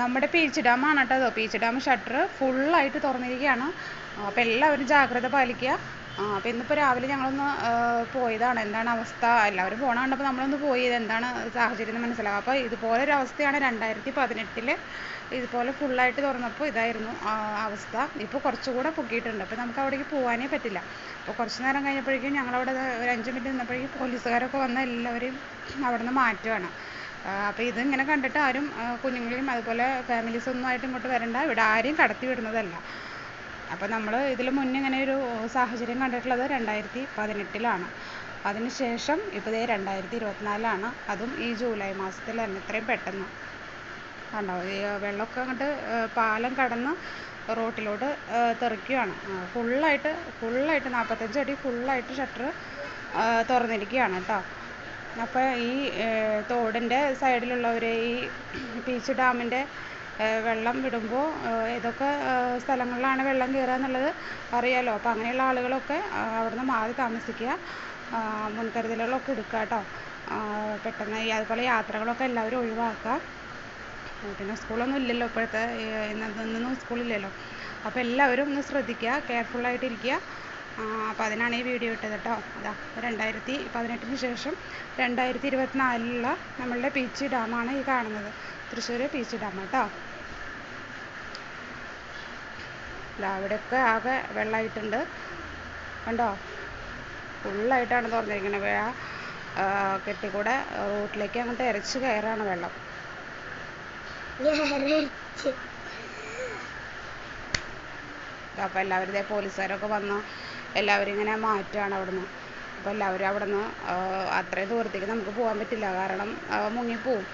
നമ്മുടെ പീച്ച് ഡാമാണ് കേട്ടോ അതോ പീച്ച് ഡാം ഷട്ടർ ഫുള്ളായിട്ട് തുറന്നിരിക്കുകയാണ്. അപ്പോൾ എല്ലാവരും ജാഗ്രത പാലിക്കുക. അപ്പോൾ ഇന്നിപ്പോൾ രാവിലെ ഞങ്ങളൊന്ന് പോയതാണ്. എന്താണ് അവസ്ഥ? എല്ലാവരും പോണ കണ്ടപ്പോൾ നമ്മളൊന്ന് പോയി. എന്താണ് സാഹചര്യം എന്ന് മനസ്സിലാകും അപ്പോൾ ഇതുപോലെ ഒരു അവസ്ഥയാണ് രണ്ടായിരത്തി പതിനെട്ടിൽ ഇതുപോലെ ഫുള്ളായിട്ട് തുറന്നപ്പോൾ ഇതായിരുന്നു അവസ്ഥ. ഇപ്പോൾ കുറച്ചുകൂടെ പൊക്കിയിട്ടുണ്ട്. അപ്പോൾ നമുക്ക് അവിടേക്ക് പോകാനേ പറ്റില്ല. അപ്പോൾ കുറച്ച് നേരം കഴിഞ്ഞപ്പോഴേക്കും ഞങ്ങളവിടെ ഒരു അഞ്ച് മിനിറ്റ് നിന്നപ്പോഴേക്കും പോലീസുകാരൊക്കെ വന്ന് എല്ലാവരെയും അവിടെ നിന്ന് മാറ്റുകയാണ് അപ്പോൾ ഇതിങ്ങനെ കണ്ടിട്ട് ആരും കുഞ്ഞുങ്ങളെയും അതുപോലെ ഫാമിലീസ് ഒന്നും ആയിട്ട് ഇങ്ങോട്ട് വരണ്ട. ഇവിടെ ആരെയും കടത്തി വിടുന്നതല്ല. അപ്പോൾ നമ്മൾ ഇതിൽ മുന്നേ ഇങ്ങനെ ഒരു സാഹചര്യം കണ്ടിട്ടുള്ളത് രണ്ടായിരത്തി പതിനെട്ടിലാണ്. അതിനുശേഷം ഇപ്പോൾ രണ്ടായിരത്തി ഇരുപത്തിനാലിലാണ് അതും ഈ ജൂലൈ മാസത്തിൽ തന്നെ ഇത്രയും പെട്ടെന്ന്. കണ്ടോ? ഈ വെള്ളമൊക്കെ അങ്ങോട്ട് പാലം കടന്ന് റോട്ടിലോട്ട് തെറിക്കുകയാണ് ഫുള്ളായിട്ട് ഫുള്ളായിട്ട് നാൽപ്പത്തഞ്ച് അടി ഫുള്ളായിട്ട് ഷട്ടർ തുറന്നിരിക്കുകയാണ് കേട്ടോ. അപ്പോൾ ഈ തോടിന്റെ സൈഡിലുള്ളവർ ഈ പീച്ച് ഡാമിന്റെ വെള്ളം വിടുമ്പോൾ ഏതൊക്കെ സ്ഥലങ്ങളിലാണ് വെള്ളം കയറുക എന്നുള്ളത് അറിയാലോ. അപ്പോൾ അങ്ങനെയുള്ള ആളുകളൊക്കെ അവിടുന്ന് മാറി താമസിക്കുക മുൻകരുതലുകളൊക്കെ എടുക്കുക കേട്ടോ പെട്ടെന്ന് അതുപോലെ യാത്രകളൊക്കെ എല്ലാവരും ഒഴിവാക്കുക. പിന്നെ സ്കൂളൊന്നും ഇല്ലല്ലോ ഇപ്പോഴത്തെ ഇന്നൊന്നും സ്കൂളില്ലല്ലോ. അപ്പോൾ എല്ലാവരും ഒന്ന് ശ്രദ്ധിക്കുക കെയർഫുള്ളായിട്ട് ഇരിക്കുക അപ്പോൾ അതിനാണ് ഈ വീഡിയോ ഇട്ടത് കേട്ടോ അതാ രണ്ടായിരത്തി പതിനെട്ടിന് ശേഷം രണ്ടായിരത്തി ഇരുപത്തിനാലിലുള്ള നമ്മളുടെ പീച്ചി ഡാമാണ് ഈ കാണുന്നത്. തൃശ്ശൂർ പീച്ചി ഡാം കേട്ടോ അല്ല അവിടെയൊക്കെ ആകെ വെള്ളമായിട്ടുണ്ട്. കണ്ടോ? ഫുള്ളായിട്ടാണ് തുറന്നിരിക്കുന്നത്. ആ കെട്ടിക്കൂടെ റോട്ടിലേക്ക് അങ്ങോട്ട് ഇരച്ച് കയറാണ് വെള്ളം. അപ്പോൾ എല്ലാവരും പോലീസുകാരൊക്കെ വന്ന്. എല്ലാവരും ഇങ്ങനെ മാറ്റുകയാണ് അവിടുന്ന്. അപ്പോൾ എല്ലാവരും അവിടുന്ന് അത്രയും ദൂരത്തേക്ക് നമുക്ക് പോകാൻ പറ്റില്ല. കാരണം മുങ്ങിപ്പോവും.